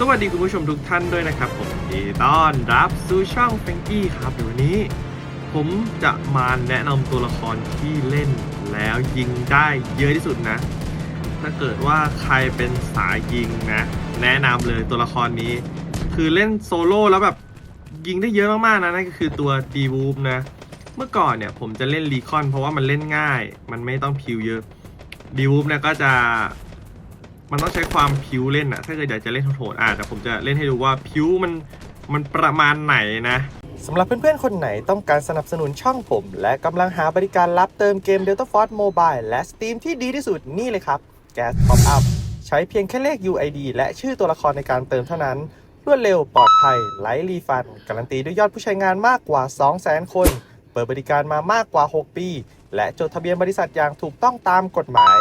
สวัสดีคุณผู้ชมทุกท่านด้วยนะครับ ผมดีต้อนรับสู่ช่องแฟงกี้ครับเดี๋ยววันนี้ ผมจะมาแนะนำตัวละครที่เล่นแล้วยิงได้เยอะที่สุดนะ ถ้าเกิดว่าใครเป็นสายยิงนะ แนะนำเลยตัวละครนี้ คือเล่นโซโล่แล้วแบบยิงได้เยอะมากๆนะนั่นก็คือตัวดีวูฟนะ เมื่อก่อนเนี่ยผมจะเล่นรีคอนเพราะว่ามันเล่นง่าย มันไม่ต้องพิวเยอะดีวูฟเนี่ยก็จะ มันต้องใช้ความพิวเล่นอะถ้าเกิดอยากจะเล่นโหดๆอะแต่ผมจะเล่นให้ดูว่าพิวมันมันประมาณไหนนะสำหรับเพื่อนๆ คนไหนต้องการสนับสนุนช่องผม และกำลังหาบริการรับเติมเกม Delta Force Mobile และ Steam ที่ดีที่สุดนี่เลยครับ Gas Top Up ใช้เพียงแค่เลข UID และชื่อตัวละครในการเติมเท่านั้น รวดเร็วปลอดภัยไร้รีฟัน การันตีด้วยยอดผู้ใช้งานมากกว่า 200,000 คน เปิดบริการมามากกว่า 6 ปี และจดทะเบียนบริษัทอย่างถูกต้องตามกฎหมาย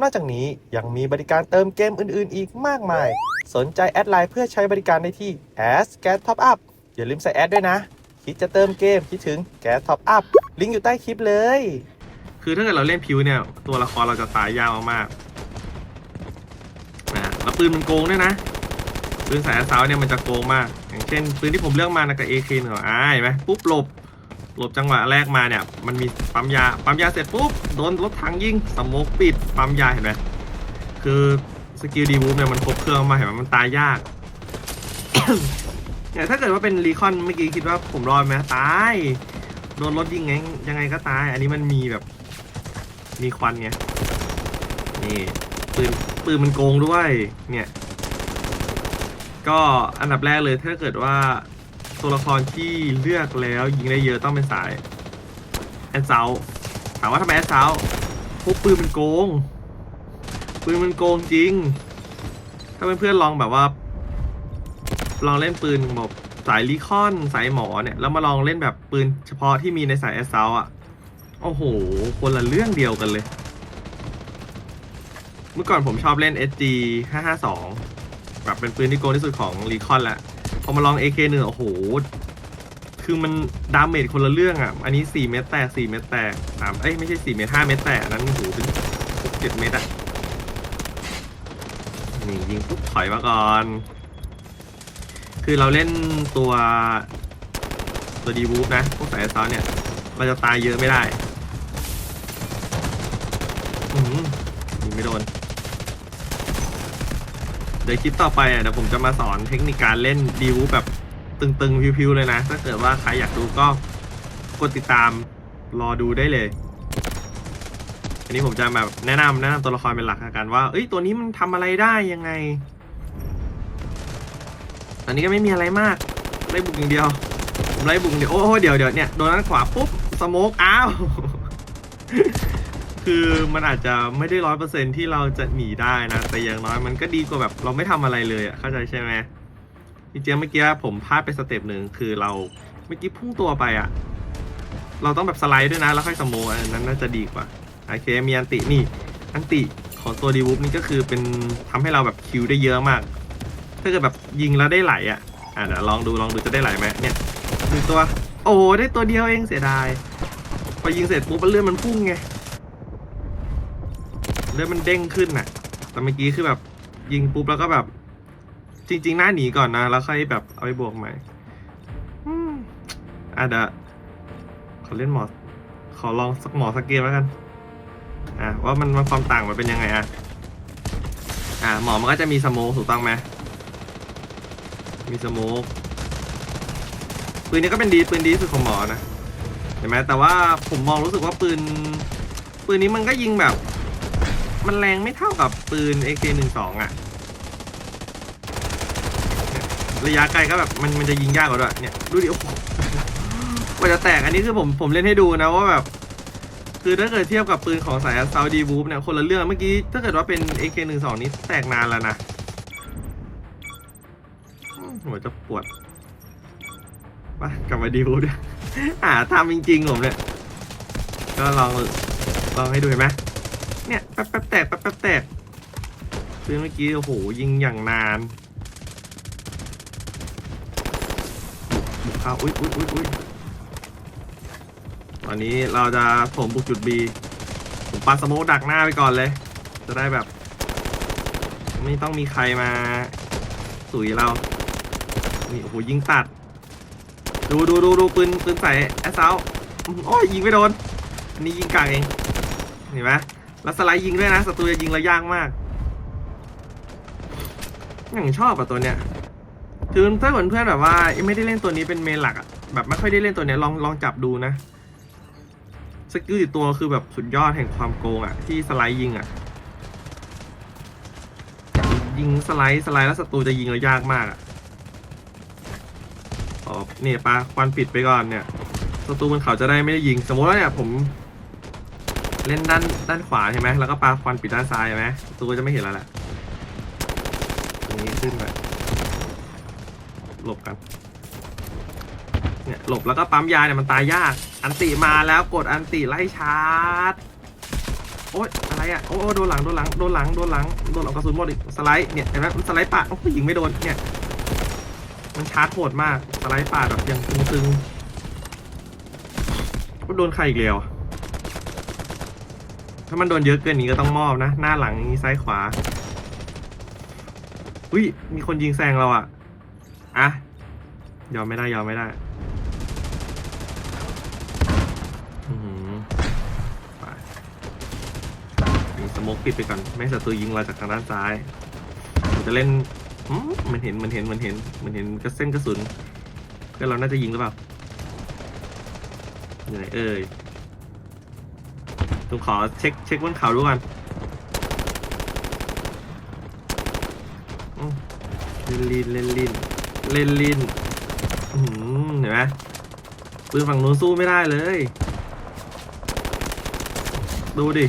นอกจากนี้ยังมีบริการเติมเกมอื่นๆ อีกมากมาย สนใจแอดไลน์เพื่อใช้บริการได้ที่ a s Gas Top Up อย่าลืมใส่แอดด้วยนะ คิดจะเติมเกมคิดถึงแก๊สท็อปอัพลิงก์อยู่ใต้คลิปเลย คือถ้าเกิดเราเล่นพิวเนี่ย ตัวละครเราจะตายยากมากนะแล้วปืนมันโกงด้วยนะปืนสายอาซาวเนี่ยมันจะโกงมาก อย่างเช่นปืนที่ผมเลือกมานะกับ AK หนึ่งอ่าเห็นไหมปุ๊บหลบ หลบจังหวะแรกมาเนี่ย มันมีปั๊มยา ปั๊มยาเสร็จปุ๊บ โดนรถถังยิงสมกปิด ปั๊มยาเห็นไหมคือสกิลดีวูฟเนี่ยมันครบเครื่องมาเห็นไหมมันตายยากเนี่ยถ้าเกิดว่าเป็นรีคอนเมื่อกี้คิดว่าผมรอดไหมตาย โดนรถยิงไงยังไงก็ตาย อันนี้มันมีแบบ มีควันไงนี่ปืนปืนมันโกงด้วย เนี่ย ก็อันดับแรกเลยถ้าเกิดว่า ตัวละครที่เลือกแล้วยิงได้เยอะต้องเป็นสายแอนเซาถามว่าทำไมแอนเซาพวกปืนมันโกง ปืนมันโกงจริง ถ้าเพื่อนๆลองแบบว่า ลองเล่นปืนแบบสายลีคอนสายหมอเนี่ยแล้วมาลองเล่นแบบปืนเฉพาะที่มีในสายแอสเซาอะ โอ้โห คนละเรื่องเดียวกันเลย เมื่อก่อนผมชอบเล่น SG 552แบบเป็นปืนที่โกงที่สุดของรีคอนแหละ พอมาลอง AK หนึ่งโอ้โห คือมันดาเมจคนละเรื่องอะ อันนี้ 4 เม็ดแตก 4 เม็ดแตกสามเอ้ย ไม่ใช่ 4 เม็ด5เม็ดแตกอันนั้นโอ้โหเป็น6 7 เม็ดอะ นี่ยิงปุ๊บถอยมาก่อน คือเราเล่นตัวตัวดีวูฟนะ พวกสายซอสเนี่ย เราจะตายเยอะไม่ได้ อืมยิงไม่โดน เดี๋ยวคลิปต่อไปอะเดี๋ยวผมจะมาสอนเทคนิคการเล่นดีวูแบบตึงๆพิวๆเลยนะ ถ้าเกิดว่าใครอยากดูก็กดติดตามรอดูได้เลย อันนี้ผมจะแบบแนะนำแนะนำตัวละครเป็นหลักกันว่า เอ้ยตัวนี้มันทำอะไรได้ยังไง อันนี้ก็ไม่มีอะไรมากไล่บุกอย่างเดียวผมไล่บุกเดียวโอ้โหเดี๋ยวเดี๋ยวเนี่ยโดนด้านขวาปุ๊บสโมกอ้าว คือมันอาจจะไม่ได้ร้อยเปอร์เซ็นที่เราจะหนีได้นะ แต่อย่างน้อยมันก็ดีกว่าแบบเราไม่ทำอะไรเลยอะเข้าใจใช่ไหมจริงๆเมื่อกี้ผมพลาดไปสเต็ปหนึ่งคือเราเมื่อกี้พุ่งตัวไปอะเราต้องแบบสไลด์ด้วยนะ แล้วค่อยสโมกอันนั้นน่าจะดีกว่าโอเคมีอันตินี่อันติของตัวดีวูฟนี่ก็คือเป็นทำให้เราแบบคิวได้เยอะมาก ถ้าเกิดแบบยิงแล้วได้ไหลอะอะเดี๋ยวลองดูลองดูจะได้ไหลไหมเนี่ยหนึ่งตัว โอ้ได้ตัวเดียวเองเสียดายพอยิงเสร็จปุ๊บเลือดมันพุ่งไง เลือดมันเด้งขึ้นน่ะ แต่เมื่อกี้คือแบบยิงปุ๊บแล้วก็แบบ จริง ๆ หน้าหนีก่อนนะ แล้วค่อยแบบเอาไปบวกใหม่อะเดี๋ยวขอเล่นหมอ ขอลองสักหมอสักเกมแล้วกัน อะว่ามันมันความต่างมันเป็นยังไงอะ อะหมอมันก็จะมีสโมกถูกต้องไหมมีสโมกปืนนี้ก็เป็นดีปืนดีสุดของหมอนะเห็นไหมแต่ว่าผมมองรู้สึกว่าปืนปืนนี้มันก็ยิงแบบ มันแรงไม่เท่ากับปืน AK12 อะ ระยะไกลก็แบบมันมันจะยิงยากกว่าด้วยเนี่ยดูดิโอ้โหกว่าจะแตกอันนี้คือผมผมเล่นให้ดูนะว่าแบบ คือถ้าเกิดเทียบกับปืนของสายซาวดีบูฟเนี่ยคนละเรื่องเมื่อกี้ถ้าเกิดว่าเป็น AK12 นี้แตกนานแล้วนะหัวจะปวดไปกลับมาดีบูฟด้วยอ่าทำจริงๆผมเนี่ยก็ลองลองให้ดูเห็นไหม เนี่ยแป๊บแป๊บแตกแป๊บแป๊บแตกปืนเมื่อกี้โอ้โหยิงอย่างนานบุกเข้าอุ้ยอุ้ยอุ้ยอุ้ยตอนนี้เราจะถมบุกจุด B ผมปาสโมกดักหน้าไปก่อนเลย จะได้แบบ ไม่ต้องมีใครมาสุยเรานี่โอ้โหยิงตัด ดูดูดูดูปืนปืนใส่แอสเซาโอ้ยยิงไม่โดน อันนี้ยิงกลางเองเห็นไหม แล้วสไลด์ยิงด้วยนะศัตรูจะยิงเรายากมากอย่างชอบอะตัวเนี้ยคือถ้าเหมือนเพื่อนแบบว่าไม่ได้เล่นตัวนี้เป็นเมนหลักอะแบบไม่ค่อยได้เล่นตัวเนี้ยลองลองจับดูนะสกิลติดตัวคือแบบสุดยอดแห่งความโกงอะที่สไลด์ยิงอะยิงสไลด์สไลด์แล้วศัตรูจะยิงเรายากมากอะอ๋อนี่ปลาควันปิดไปก่อนเนี่ยศัตรูบนเขาจะได้ไม่ได้ยิงสมมติว่าเนี่ยผม เล่นด้านด้านขวาใช่ไหมแล้วก็ปาควันปิดด้านซ้ายใช่ไหมศัตรูก็จะไม่เห็นแล้วแหละตรงนี้ขึ้นไปหลบกันเนี่ยหลบแล้วก็ปั๊มยาเนี่ยมันตายยาก อันติมาแล้วกดอันติไล่ชาร์จโอ๊ยอะไรอะโอ้โอ้โดนหลังโดนหลังโดนหลังโดนหลังโดนหลังกระสุนหมดอีกสไลด์เนี่ยเห็นไหมมันสไลด์ปาดโอ้ยยิงไม่โดนเนี่ยมันชาร์จโหดมากสไลด์ปาดแบบยังตึงๆก็โดนใครอีกแล้ว ถ้ามันโดนเยอะเกินนี้ก็ต้องมอบนะ หน้าหลังอย่างนี้ซ้ายขวา อุ้ย มีคนยิงแซงเราอะอะ ยอมไม่ได้ยอมไม่ได้อือหือไปมีสโมกปิดไปก่อนไม่ศัตรูยิงเราจากทางด้านซ้ายผมจะเล่นมันเห็นมันเห็นมันเห็นมันเห็นกระเส้นกระสุนเพื่อนเราน่าจะยิงหรือเปล่าอยู่ไหนเอ่ย ต้องขอเช็คเช็คบนเขาดูก่อนเล่นลินเล่นลินเล่นลินเห็นไหมปืนฝั่งนู้นสู้ไม่ได้เลย ดูดิ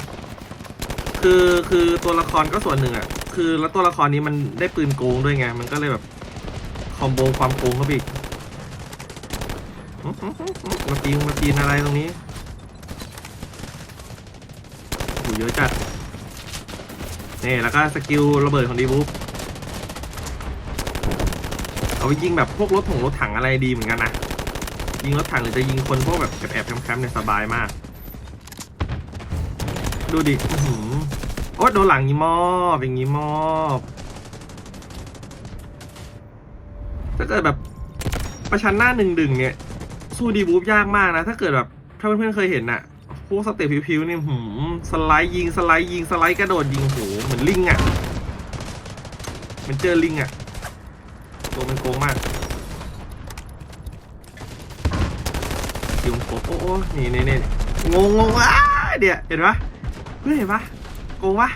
คือคือตัวละครก็ส่วนหนึ่งอะคือแล้วตัวละครนี้มันได้ปืนโกงด้วยไง มันก็เลยแบบ คอมโบความโกงเข้าไปอีกมาตีนมาตีนอะไรตรงนี้โอ้โห เยอะจัด นี่ แล้วก็สกิลระเบิดของดีบุ๊เอาไปยิงแบบพวกรถถงรถถังอะไรดีเหมือนกันนะ ยิงรถถังหรือจะยิงคนพวกแบบแอบๆแคมป์ๆเนี่ยสบายมาก ดูดิอื้อหือโอ๊ยโดนหลังงี้มอบอย่างงี้มอบถ้าเกิดแบบประชันหน้าหนึ่งดึงเนี่ยสู้ดีบูฟยากมากนะ ถ้าเกิดแบบ ถ้าเพื่อนๆเคยเห็นน่ะ พวกสเตปพิวๆนี่หืมสไลด์ยิงสไลด์ยิงสไลด์กระโดดยิงโหเหมือนลิงอะ่ะเหมือนเจอลิงอะ่ะตัวมันโกงมากคิวโอ้โอ้โอ้นี่นี่นี่งงงงอะเดี๋ยวเห็นปะเฮ้ยเห็นปะโกงปะ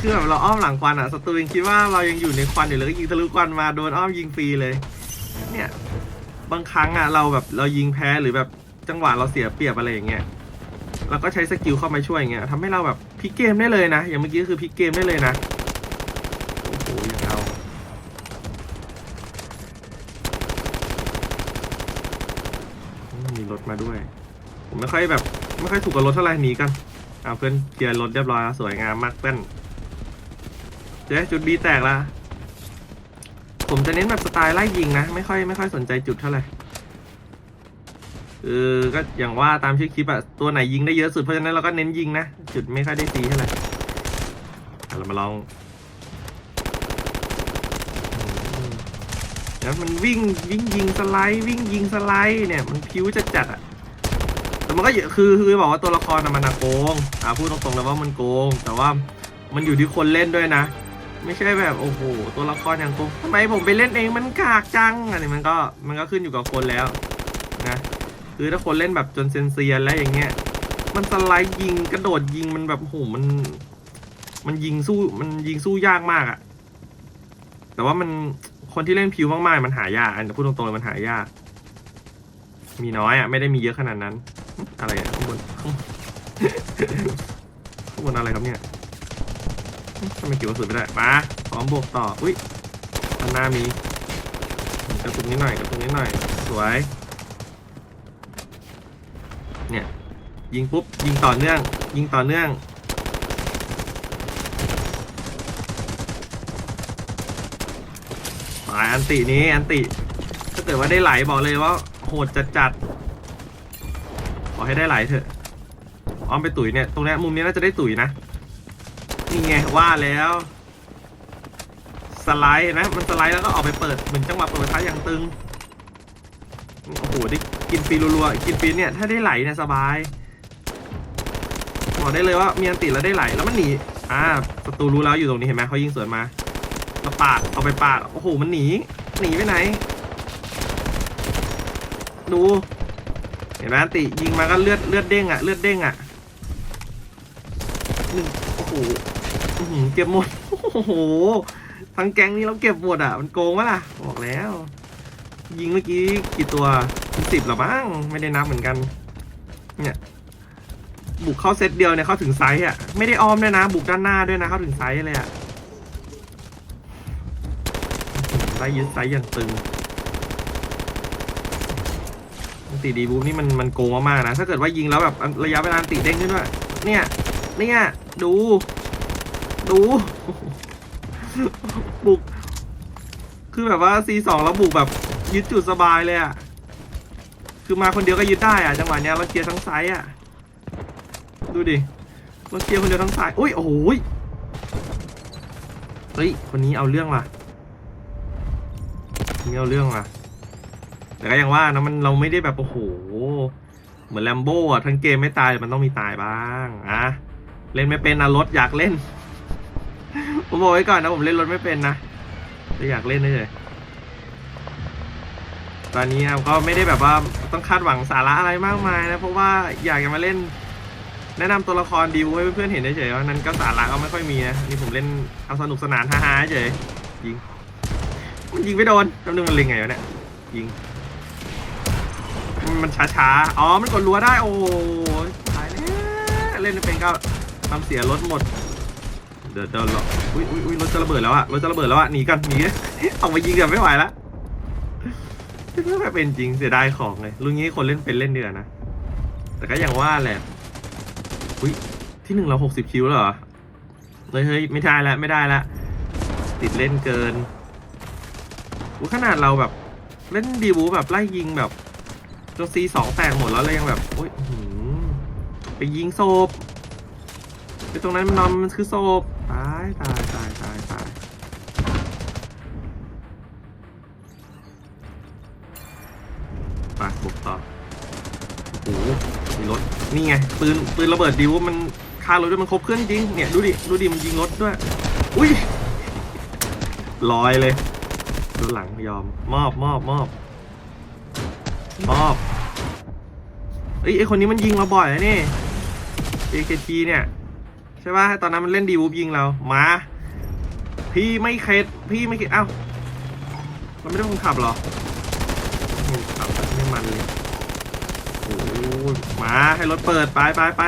คือแบบเราอ้อมหลังควันอะศัตรูยังคิดว่าเรายังอยู่ในควันอยู่เลยก็ยิงทะลุควันมาโดนอ้อมยิงฟรีเลย เนี่ยบางครั้งอะเราแบบเรายิงแพ้หรือแบบ จังหวะเราเสียเปรียบอะไรอย่างเงี้ยเราก็ใช้สกิลเข้ามาช่วยอย่างเงี้ยทำให้เราแบบพลิกเกมได้เลยนะ อย่างเมื่อกี้คือพลิกเกมได้เลยนะโอ้โหยังเอามมีรถมาด้วย ผมไม่ค่อยแบบ ไม่ค่อยถูกกับรถเท่าไหร่หนีกันเอาเพื่อนเคลียร์รถเรียบร้อยแล้วสวยงามมากเต้นเจ๊จุดบีแตกละผมจะเน้นแบบสไตล์ไล่ยิงนะ ไม่ค่อยไม่ค่อยสนใจจุดเท่าไหร่ เออก็อย่างว่าตามชื่อคลิปอะตัวไหนยิงได้เยอะสุดเพราะฉะนั้นเราก็เน้นยิงนะ จุดไม่ค่อยได้ตีเท่าไหร่อะเรามาลองแล้วมันวิ่งวิ่งยิงสไลด์วิ่งยิงสไลด์เนี่ยมันพิ้วจัดจัดอะแต่มันก็คือคือบอกว่าตัวละครน่ะมันโกงอ่าพูดตรงๆเลยว่ามันโกง แต่ว่ามันอยู่ที่คนเล่นด้วยนะ ไม่ใช่แบบโอ้โหตัวละครอย่างโกงทำไมผมไปเล่นเองมันกากจังอันนี้มันก็มันก็ขึ้นอยู่กับคนแล้วนะ คือถ้าคนเล่นแบบจนเซนเซียนแล้วอย่างเงี้ย มันสไลด์ยิงกระโดดยิงมันแบบโอ้โหมัน มันยิงสู้มันยิงสู้ยากมากอะแต่ว่ามันคนที่เล่นพิวมากๆมันหายากอันพูดตรงๆเลยมันหายาก มีน้อยอะไม่ได้มีเยอะขนาดนั้น อะไรอะข้างบนข้างบนอะไรครับเนี่ยทำไมเกี่วกระสุนไม่ได้มาพร้อมบวกต่อ อุ้ยข้างหน้ามีกระสุนนิดหน่อยกระสุนนิดหน่อย สวย ยิงปุ๊บ ยิงต่อเนื่อง ยิงต่อเนื่องหมายอันตินี้อันติ ถ้าเกิดว่าได้ไหลบอกเลยว่าโหดจัดจัดๆขอให้ได้ไหลเถอะอ้อมไปตุ๋ยเนี่ย ตรงนี้มุมนี้น่าจะได้ตุ๋ยนะ นี่ไงว่าแล้ว สไลด์นไหมมันสไลด์แล้วก็ออกไปเปิด เหมือนจังหวะเปิดท้ายอย่างตึง โอ้โห ได้กินฟรีรัวๆ กินฟรีเนี่ย ถ้าได้ไหลเนี่ยสบาย บอกได้เลยว่ามีอันติดแล้วได้ไหลแล้วมันหนีอ่าศัตรูรู้แล้วอยู่ตรงนี้เห็นไหมเขายิงสวนมาแล้วปาดเอาไปปาดโอ้โหมันหนีหนีไปไหน ดู เห็นไหมติยิงมาก็เลือดเลือดเด้งอะเลือดเด้งอะหนึ่งโอ้โหเก็บหมดโอ้โหทั้งแก๊งนี้เราเก็บหมดอะ มันโกงวะล่ะ บอกแล้ว ยิงเมื่อกี้กี่ตัวสิบหรอบ้าง ไม่ได้นับเหมือนกัน เนี่ย บุกเข้าเซตเดียวเนี่ยเข้าถึงไซส์อะไม่ได้อ้อมด้วยนะ บุกด้านหน้าด้วยนะเข้าถึงไซส์เลยอะอื้อหือได้ยึดไซส์อย่างตึงติดีบูมนี่มันมันโกงมากๆนะ ถ้าเกิดว่ายิงแล้วแบบระยะเวลานติเด้งขึ้นด้วยเนี่ยเนี่ยดู ดูบุก คือแบบว่า C2 แล้วบุกแบบยึดจุดสบายเลยอะคือมาคนเดียวก็ยึดได้อะจังหวะเนี้ยเราเคลียร์ทั้งไซส์อะ ดูดิเราเคลียร์คนเดียวทั้งไซส์อุ้ยโอ้โหยเฮ้ยคนนี้เอาเรื่องว่ะคนนี้เอาเรื่องว่ะ แต่ก็ยังว่านะมันเราไม่ได้แบบโอ้โหเหมือนแลมโบ้อะทั้งเกมไม่ตายมันต้องมีตายบ้างอะเล่นไม่เป็นนะรถอยากเล่นผมบอกไว้ก่อนนะผมเล่นรถไม่เป็นนะแต่อยากเล่นเฉยตอนนี้ก็ไม่ได้แบบว่าต้องคาดหวังสาระอะไรมากมายนะเพราะว่าอยากจะมาเล่น แนะนำตัวละครดิวให้เพื่อนๆเห็นเฉยๆว่านั้นก็สาระก็ไม่ค่อยมีนะนี่ผมเล่นเอาสนุกสนานฮาๆเฉยยิงมันยิงไม่โดนแป๊บนึงมันเล็งไงวะเนี่ยยิง มันช้าๆอ๋อมันกดรัวได้โอ้ยตายแล้วเล่นไม่เป็นก็ทำเสียรถหมด เดี๋ยวเดี๋ยวรออุ้ยอุ้ยอุ้ยรถจะระเบิดแล้วอะรถจะระเบิดแล้วอะหนีกันหนีออกมายิงกันไม่ไหวละไม่เป็นจริงเสียดายของเลยลุงนี้คนเล่นเป็นเล่นเดือนนะแต่ก็อย่างว่าแหละ อุ้ยที่หนึ่งเราหกสิบคิวแล้วเหรอเฮ้ยเฮ้ยไม่ได้แล้วไม่ได้แล้วติดเล่นเกินอุ้ยขนาดเราแบบเล่นดีบูแบบไล่ยิงแบบจนซีสองแตกหมดแล้วเรายังแบบโอ้ยหือไปยิงโซบไปตรงนั้นมันนอนมันคือโซบตายตายตายตายตาย นี่ไงปืนปืนระเบิดดิวมันคารถด้วยมันครบเครื่องจริงเนี่ยดูดิดูดิมันยิงรถด้วย อุ้ยลอยเลยดูหลังยอมมอบมอบมอบมอบเอ้ยไอคนนี้มันยิงเราบ่อยนะนี่ AKT เนี่ยใช่ป่ะตอนนั้นมันเล่นดีวูบยิงเรามาพี่ไม่เข็ดพี่ไม่เข็ดเอ้ามันไม่ได้คนขับหรอขับไม่มันเลย มาให้รถเปิดไปไปไป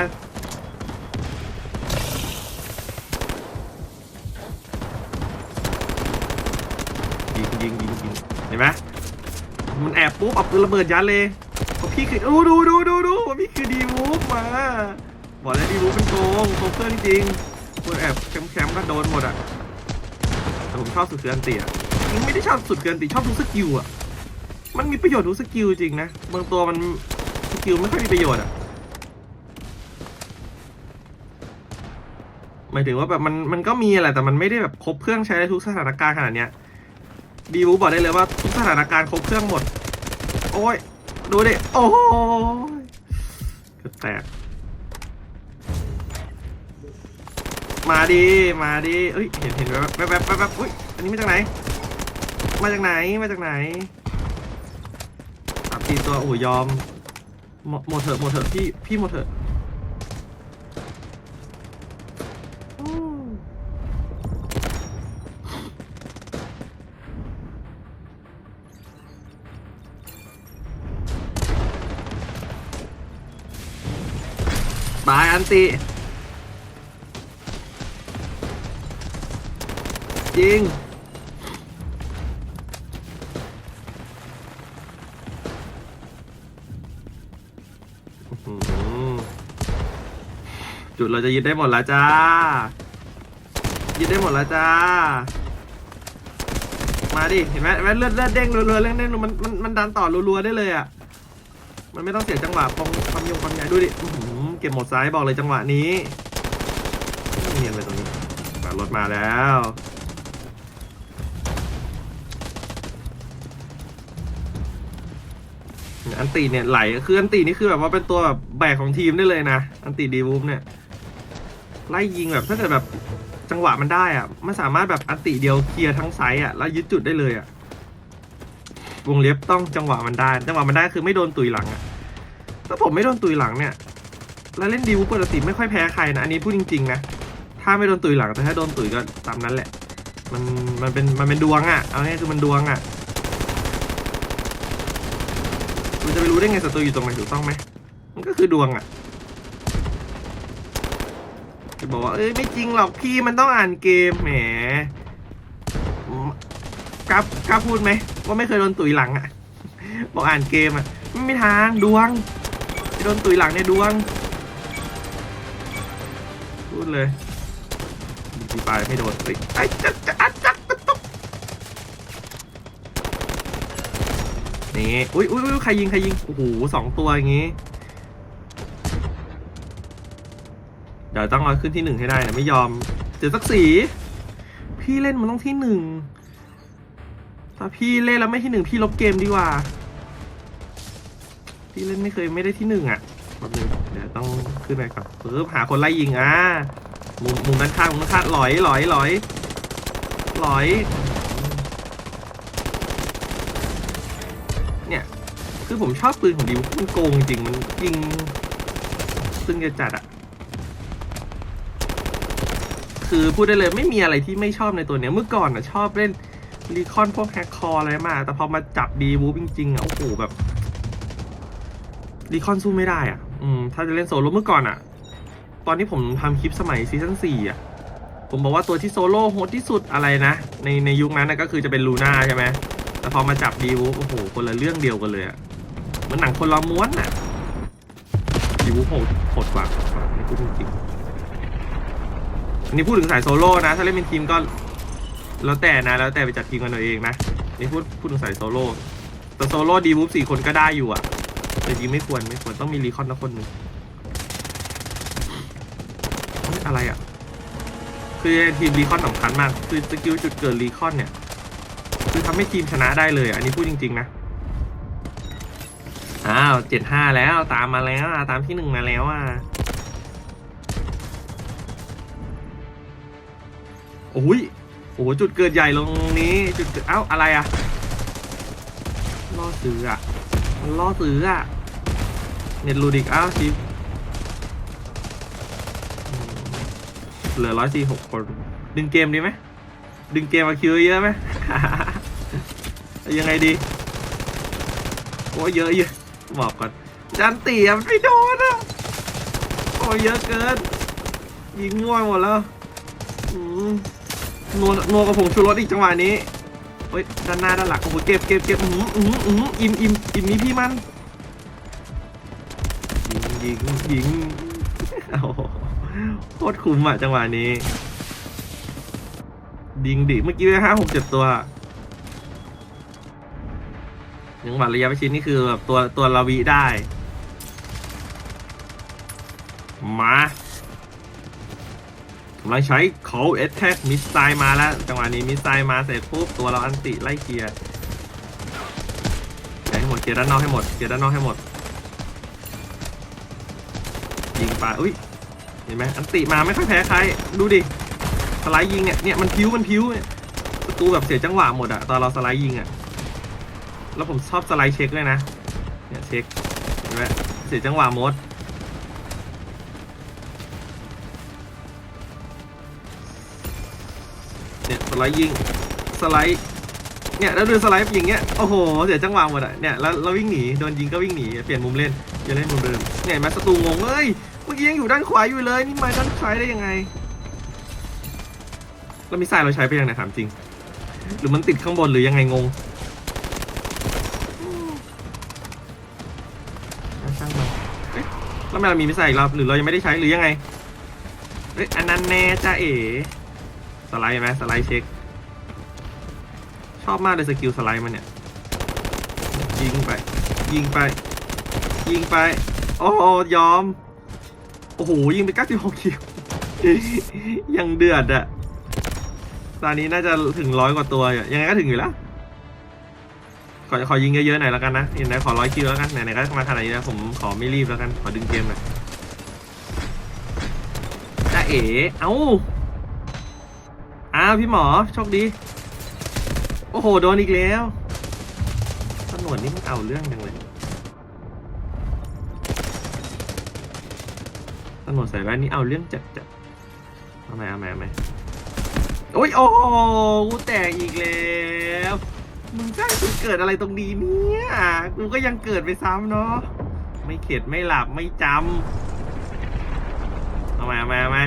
ยิงยิงยิงยิงเห็นไหมมันแอบปุ๊บเอาปืนระเบิดยัดเลยพอพี่คือดูดูดูดูดูว่าพี่คือดีวูฟมาบอกแล้วดีวูฟเป็นโกงโกงเพื่อนจริงคนแอบแคมแคมป์ก็โดนหมดอะแต่ผมชอบสุดเกินตีอะจริงไม่ได้ชอบสุดเกินตีชอบทุกสกิลอะมันมีประโยชน์ทุกสกิลจริงนะบางตัวมัน สกิลไม่ค่อยมีประโยชน์อะหมายถึงว่าแบบมันมันก็มีแหละแต่มันไม่ได้แบบครบเครื่องใช้ได้ทุกสถานการณ์ขนาดเนี้ยดีวูบอกได้เลยว่าทุกสถานการณ์ครบเครื่องหมด โอ้ยดูดิโอ้ยกือบแตกมาดีมาดีเอ้ยเห็นเห็นแวบแวบแวบแวบอุ้ยอันนี้มาจากไหน มาจากไหนมาจากไหนสามสี่ตัวโอ้ยยอม หมดหมดเถอะหมดเถอะพี่พี่หมดเถอะอืมตายอันติจริง จุดเราจะยึดได้หมดแล้วจ้า ยึดได้หมดแล้วจ้า มาดิ เห็นไหมเลือดเลือดเด้งรัวๆเลือดเด้งมันมันมันดันต่อรัวๆได้เลยอะ มันไม่ต้องเสียจังหวะปองความยงความใหญ่ด้วยดิเก็บหมดซ้ายบอกเลยจังหวะนี้เนียนเลยตรงนี้มารถมาแล้วอันตีเนี่ยไหลคืออันตีนี่คือแบบว่าเป็นตัวแบบแบกของทีมได้เลยนะ อันตีดีวูมเนี่ย ไล่ยิงแบบถ้าเกิดแบบจังหวะมันได้อะมันสามารถแบบอันติเดียวเคลียร์ทั้งไซส์อะแล้วยึดจุดได้เลยอะวงเล็บต้องจังหวะมันได้ จังหวะมันได้คือไม่โดนตุยหลังอะถ้าผมไม่โดนตุยหลังเนี่ย แล้วเล่นดีวูปกติไม่ค่อยแพ้ใครนะอันนี้พูดจริงๆนะถ้าไม่โดนตุยหลังแต่ถ้าโดนตุยก็ตามนั้นแหละ มันมันเป็นมันเป็นดวงอะเอาง่ายคือมันดวงอะคุณจะไปรู้ได้ไงศัตรูอยู่ตรงไหนถูกต้องไหมมันก็คือดวงอะ จะบอกว่าเอ้ยไม่จริงหรอกพี่มันต้องอ่านเกมแหมกล้ากล้าพูดไหมว่าไม่เคยโดนตุยหลังอะบอกอ่านเกมอะไม่มีทางดวงที่โดนตุยหลังเนี่ยดวง พูดเลยดีไปไม่โดนเฮ้ยไอ้จะจะอัดจักกตุกนี่อุ้ยอุ้ยอุ้ยใครยิงใครยิงโอ้โหสองตัวอย่างงี้ เดี๋ยวต้องเอาขึ้นที่หนึ่งให้ได้นะไม่ยอมเจอสักสี พี่เล่นมันต้องที่หนึ่งถ้าพี่เล่นแล้วไม่ที่หนึ่งพี่ลบเกมดีกว่า พี่เล่นไม่เคยไม่ได้ที่หนึ่งอะแป๊บนึงเดี๋ยวต้องขึ้นไปก่อนปึ๊บหาคนไล่ยิงอะมุมมุมด้านข้างมุมด้านข้างหลอยหลอยหลอยหลอยเนี่ยคือผมชอบปืนของดิวมันโกงจริงมันยิงซึ่งจะจัดอะ คือพูดได้เลยไม่มีอะไรที่ไม่ชอบในตัวเนี้ยเมื่อก่อนอะชอบเล่นรีคอนพวกแฮกคอร์อะไรมา แต่พอมาจับดีวูฟจริงๆอะโอ้โหแบบรีคอนสู้ไม่ได้อะ อืมถ้าจะเล่นโซโล่เมื่อก่อนอะ ตอนที่ผมทำคลิปสมัยซีซั่นสี่อะ ผมบอกว่าตัวที่โซโล่โหดที่สุดอะไรนะ ในในยุคนั้นนะก็คือจะเป็นลูน่าใช่ไหมแต่พอมาจับดีวูฟโอ้โหคนละเรื่องเดียวกันเลยอะเหมันหนังคนละม้วนอะดีวูฟโหดโหดกว่าโหดกว่านี่พูดจริงๆ นนี้พูดถึงสายโซโล่นะ ถ้าเล่นเป็นทีมก็ แล้วแต่นะ แล้วแต่ไปจัดทีมกันเอาเองนะ นี่พูดพูดถึงสายโซโล่ แต่โซโล่ดีวูฟสี่คนก็ได้อยู่อะแต่จริงไม่ควรไม่ควรต้องมีรีคอนนะคนหนึ่งอะไรอะคือทีมรีคอนสำคัญมาก คือสกิลจุดเกิดรีคอนเนี่ย คือทำให้ทีมชนะได้เลย อันนี้พูดจริง ๆ นะอ้าวเจ็ดห้าแล้วตามมาแล้วตามที่หนึ่งมาแล้วอะ โอ้ยโอ้โหจุดเกิดใหญ่ลงนี้จุดเกิดเอ้าอะไรอะล่อซื้ออะมันล่อซื้ออะเน็ตรูดิกอ้าวชิปเหลือร้อยสี่หกคน ดึงเกมดีไหมดึงเกมมาคิวเยอะไหมยังไงดีโอ้เยอะเยอะบอกก่อนจันตีอะมันไม่โดนอะโอ้ยเยอะเกินยิงง่วยหมดแล้วอืม นัวนัวกับผงชูรสอีกจังหวะนี้เฮ้ยด้านหน้าด้านหลังโอ้โหเก็บเก็บเก็บอืมอืมอืมอิ่มอิ่มอิ่มนี้พี่มันยิงยิงยิงโอ้โคตรคุ้มอะจังหวะนี้ดิงดิเมื่อกี้ห้าหกเจ็ดตัวจังหวะระยะประชิดนี่คือแบบตัวตัวลาวีได้ มา กำลังใช้เขาเอสแท็กมิสไซล์มาแล้ว จังหวะนี้มิสไซล์มาเสร็จปุ๊บตัวเราอันติไล่เคลียร์ให้หมดเคลียร์ด้านนอกให้หมดเคลียร์ด้านนอกให้หมดยิงไปอุ้ยเห็นไหมอันติมาไม่ค่อยแพ้ใครดูดิสไลด์ยิงเนี่ยเนี่ยมันพิ้วมันพิ้วเนี่ยประตูแบบเสียจังหวะหมดอะตอนเราสไลด์ยิงอะแล้วผมชอบสไลด์เช็คด้วยนะเนี่ยเช็คเห็นไหมเสียจังหวะหมด ไลด์ยิงสไลด์เนี่ยแล้วดูสไลด์อย่างเงี้ยโอ้โหเสียจังหวะหมดอะเนี่ยแล้วเราวิ่งหนีโดนยิงก็วิ่งหนีเปลี่ยนมุมเล่นอย่าเล่นมุมเดิมเนี่ยมาศัตรูงงเอ้ยเมื่อกี้ยังอยู่ด้านขวาอยู่เลยนี่มาด้านซ้ายได้ยังไงแล้วมีสายเราใช้ไปยังไงถามจริง หรือมันติดข้างบนหรือยังไงงงเอาช่างมันเอ๊ะแล้วทำไมเรามีมิสไซล์อีกรอบหรือเรายังไม่ได้ใช้หรือยังไงเอ้ยอันนั้นแน่จ้าเอ๋ สไลด์ไหมสไลด์เช็ค ชอบมากเลยสกิลสไลด์มันเนี่ย ยิงไป ยิงไป ยิงไป โอ้โยอม โอ้โห ยิงไป 96 คิว ยังเดือดอะตอนนี้น่าจะถึงร้อยกว่าตัวอยู่ยังไงก็ถึงอยู่แล้ว ขอขอยิงเยอะๆหน่อยแล้วกันนะไหนๆขอร้อยคิวแล้วกันไหนๆก็มาขนาดนี้แล้วผมขอไม่รีบแล้วกัน ขอดึงเกมหน่อยจ้าเอ๋ เอ้า อ้าวพี่หมอโชคดี โอ้โหโดนอีกแล้วตำรวจนี่มันเอาเรื่องจังเลยตำรวจใส่แว่นนี่เอาเรื่องจัดจัดเอาไหมเอาไหมเอาไหมโอ้ยโอ้โหกูแตกอีกแล้วมึงสร้างจุดเกิดอะไรตรงนี้เนี่ยกูก็ยังเกิดไปซ้ำเนาะไม่เข็ดไม่หลับไม่จำเอาไหมเอาไหมเอาไหม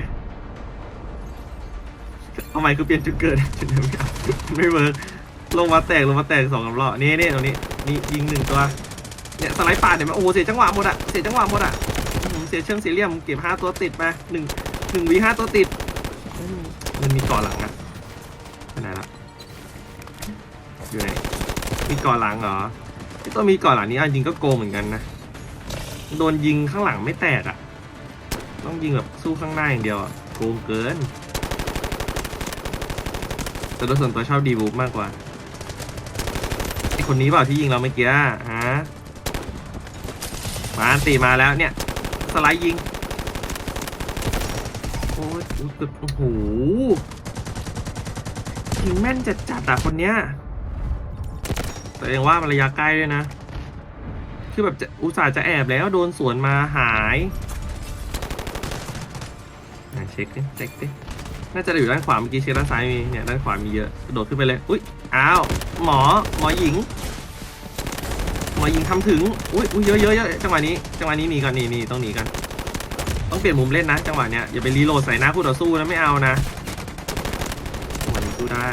เอาไหมคือเปลี่ยนจุดเกิดจุดเดิมไม่เอาไม่เวิร์กลงมาแตกลงมาแตกสองสามรอบนี่นี่ตรงนี้นี่ยิงหนึ่งตัวเนี่ยสไลด์ป่าดเนไหมโอ้โหเสียจังหวะหมดอะเสียจังหวะหมดอะเสียเชิงเสียเหลี่ยมเก็บห้าตัวติดมาหนึ่งหนึ่งวีห้าตัวติดมันมีกาะหลังอะไปไหนละอยู่ไหนมีกาะหลังเหรอที่ตัวมีกาะหลังนี้อันจริงก็โกงเหมือนกันนะโดนยิงข้างหลังไม่แตกอะ่ะต้องยิงแบบสู้ข้างหน้าอย่างเดียวโกงเกิน แต่โดยส่วนตัวชอบดีบูฟมากกว่าไอคนนี้เปล่าที่ยิงเราเมื่อกี้ฮะมาอันตีมาแล้วเนี่ย สไลด์ยิง โอ้ยโอ้โหยิงแม่นจัดจัดอะคนเนี้ยแต่ยังว่ามันระยะใกล้ด้วยนะ คือแบบอุตส่าห์จะแอบแล้วโดนสวนมาหายไหนเช็คดิเช็คดิ น่าจะอยู่ด้านขวาเมื่อกี้เช็คด้านซ้ายมีเนี่ยด้านขวามีเยอะกระโดดขึ้นไปเลยอุ้ยอ้าวหมอหมอหญิง หมอหญิงทำถึงอุ้ยอุ้ยเยอะเยอะเยอะจังหวะนี้จังหวะนี้หนีก่อนหนีหนีต้องหนีกัน ต้องเปลี่ยนมุมเล่นนะ จังหวะเนี้ยอย่าไปรีโหลดใส่หน้าคู่ต่อสู้นะไม่เอานะจังหวะนี้สู้ได้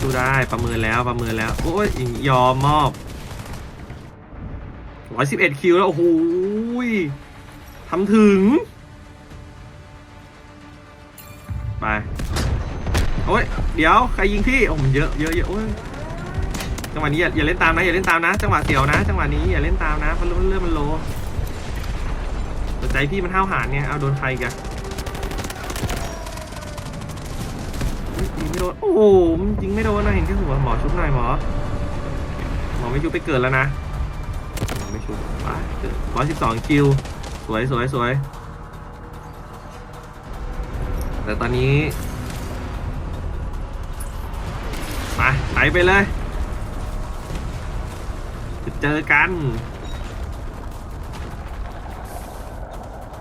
สู้ได้ประเมินแล้วประเมินแล้วโอ้ยยอมมอบร้อยสิบเอ็ดคิวแล้วโอ้โหทำถึง ไปโอ้ยเดี๋ยวใครยิงพี่โอ้มันเยอะเยอะเยอะโอ้ยจังหวะนี้อย่าอย่าเล่นตามนะอย่าเล่นตามนะ จังหวะเสียวนะ จังหวะนี้อย่าเล่นตามนะเพราะเลือดมันโลแต่ใจพี่มันห้าวหาญไงเอาโดนใครกันยิงไม่โดนโอ้โหมันยิงไม่โดนนะเห็นแค่หัวหมอชุบหน่อยหมอหมอไม่ชุบไปเกิดแล้วนะหมอไม่ชุบไปเกิดร้อยสิบสองคิวสวยสวยสวย แต่ตอนนี้มาไปไปเลยจะเจอกัน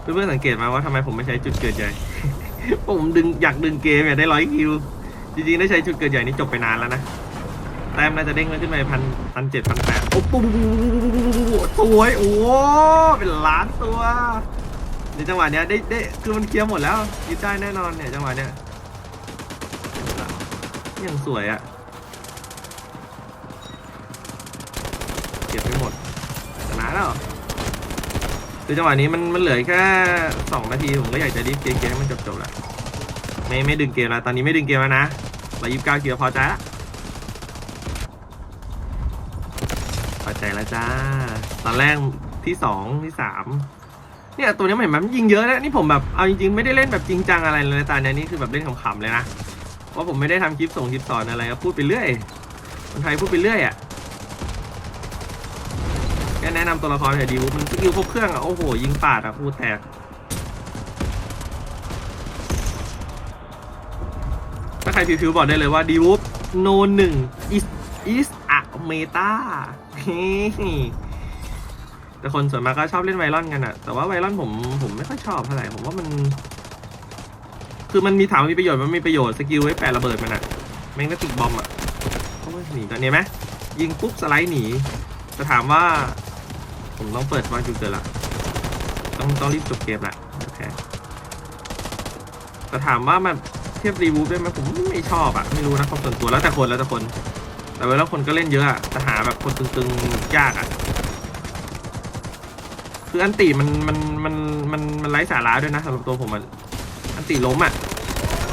เพื่อนๆสังเกตไหมาว่าทำไมผมไม่ใช้จุดเกิดใหญ่ ผมดึงอยากดึงเกมอยากได้ร้อยคิว จริงๆได้ใช้จุดเกิดใหญ่นี่จบไปนานแล้วนะ แต้มน่าจะเด้งขึ้นไปพันพันเจ็ดพันแปดโอ้ปุ๊บสวยโอ้เป็นล้านตัว ในจังหวะเนี้ยได้ได้คือมันเคลียร์หมดแล้วยึดได้แน่นอนเนี่ยจังหวะเนี้ยยังสวยอะเก็บไปหมดชนะแล้วคือจังหวะนี้มันมันเหลือแค่สองนาทีผมก็อยากจะรีบเกมเกมให้มันจบจบๆแล้วไม่ไม่ดึงเกมแล้วตอนนี้ไม่ดึงเกมแล้วนะร้อยยี่สิบเก้าคิวพอใจละพอใจแล้วจ้าตอนแรกที่สองที่สาม เนี่ยตัวนี้มันเห็นไหมมันยิงเยอะนะนี่ผมแบบเอาจริงๆไม่ได้เล่นแบบจริงจังอะไรเลยนะตอนนี้นี่คือแบบเล่นขำๆเลยนะว่าผมไม่ได้ทำคลิปส่งคลิปสอนอะไรก็พูดไปเรื่อยคนไทยพูดไปเรื่อยอะแค่แนะนำตัวละครหน่อยดีวุมันสกิลครบเครื่องอะโอ้โหยิงปาดอะพูดแตกถ้าใครผิวๆบอกได้เลยว่าดีวูฟโนหนึ่ง is is a meta แต่คนส่วนมากก็ชอบเล่นไวรอนกันอะแต่ว่าไวรอนผมผมไม่ค่อยชอบเท่าไหร่ผมว่ามัน คือมันมีถามมีประโยชน์มันมีประโยชน์สกิลไว้แปะระเบิดมันอะแม่งก็ติดบอมอะโอ้ยหนีตอนนี้ไหมยิงปุ๊บสไลด์หนีจะถามว่า ผมต้องเปิดวางจุดเกิดละต้องต้องรีบจบเกมละเดี๋ยวแพ้แต่ถามว่ามันเทียบรีวูฟได้ไหมผมไม่ชอบอะไม่รู้นะความส่วนตัวแล้วแต่คนแล้วแต่คน แต่เวลาคนก็เล่นเยอะอะแต่หาแบบคนตึงๆยากอะ คืออันติมันมันมันมันมันไร้สาระด้วยนะสำหรับตัวผมมันอันติล้มอะ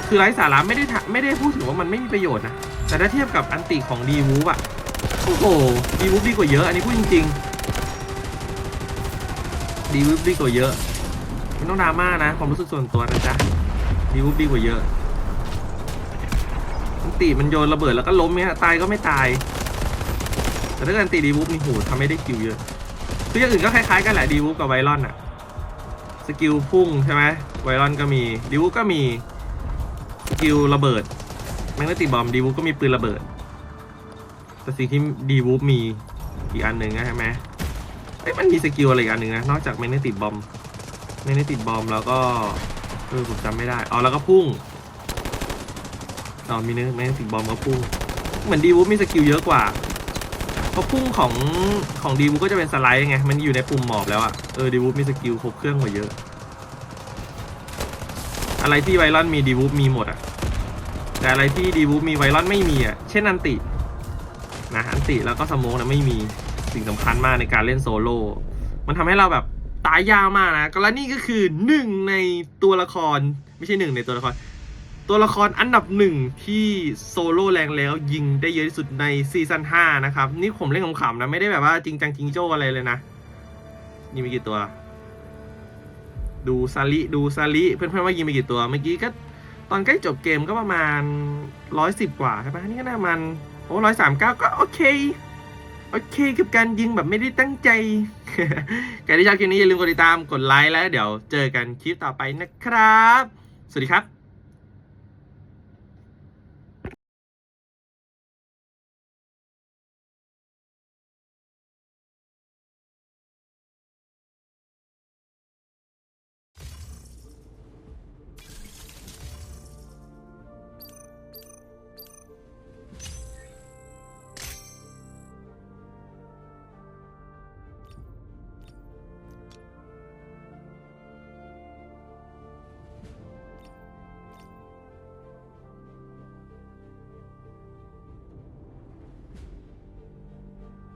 คือไร้สาระไม่ได้ทะไม่ได้พูดถึงว่ามันไม่มีประโยชน์นะแต่ถ้าเทียบกับอันติของดีวูฟอะโอ้โหดีวูฟดีกว่าเยอะ อันนี้พูดจริงๆดีวูฟดีกว่าเยอะไม่ต้องดราม่านะความรู้สึกส่วนตัวนะจ๊ะดีวูฟดีกว่าเยอะมันตีมันโยนระเบิดแล้วก็ล้มเนี่ยตายก็ไม่ตายแต่ถ้าเกิดตีดีวูฟนี่โหทำให้ได้คิวเยอะ คืออย่างอื่นก็คล้ายๆกันแหละดีวูฟกับไวรอนอะสกิลพุ่งใช่ไหมไวรอนก็มีดีวูฟก็มีสกิลระเบิดแมกนติบอมดีวูฟก็มีปืนระเบิด แต่สิ่งที่ดีวูฟมีอีกอันหนึ่งนะใช่ไหมเอ้ยมันมีสกิลอะไรอีกอันหนึ่งนะนอกจากแมกนติบอมแมกนติบอมแล้วก็เออผมจำไม่ได้อ๋อแล้วก็พุ่งอ๋อมีเนื้อแมกนติบอมกับพุ่งเหมือนดีวูฟมีสกิลเยอะกว่า เพราะพุ่งของของดีวูก็จะเป็นสไลด์ไง มันอยู่ในปุ่มหมอบแล้วอะเออดีวูมีสกิลครบเครื่องกว่าเยอะ อะไรที่ไวรอนมีดีวูมีหมดอะแต่อะไรที่ดีวูมีไวรอนไม่มีอะเช่นอันตินะอันติแล้วก็สโมกนะไม่มีสิ่งสำคัญมากในการเล่นโซโล่มันทำให้เราแบบตายยากมากนะ ก็และนี่ก็คือหนึ่งในตัวละครไม่ใช่หนึ่งในตัวละคร ตัวละครอันดับหนึ่งที่โซโล่แรงแล้วยิงได้เยอะที่สุดในซีซั่น5นะครับ นี่ผมเล่นขำๆนะ ไม่ได้แบบว่าจริงจังจริงโจ้อะไรเลยนะนี่มีกี่ตัว ดูซาลิดูซาลิเพื่อนๆว่ายิงไปกี่ตัว เมื่อกี้ก็ตอนใกล้จบเกมก็ประมาณร้อยสิบกว่าใช่ปะนี่ก็น่ามันโอ้ร้อยสามเก้าก็โอเค โอเคกับการยิงแบบไม่ได้ตั้งใจใครที่ชอบคลิปนี้อย่าลืมกดติดตามกดไลค์แล้วเดี๋ยวเจอกันคลิปต่อไปนะครับ สวัสดีครับ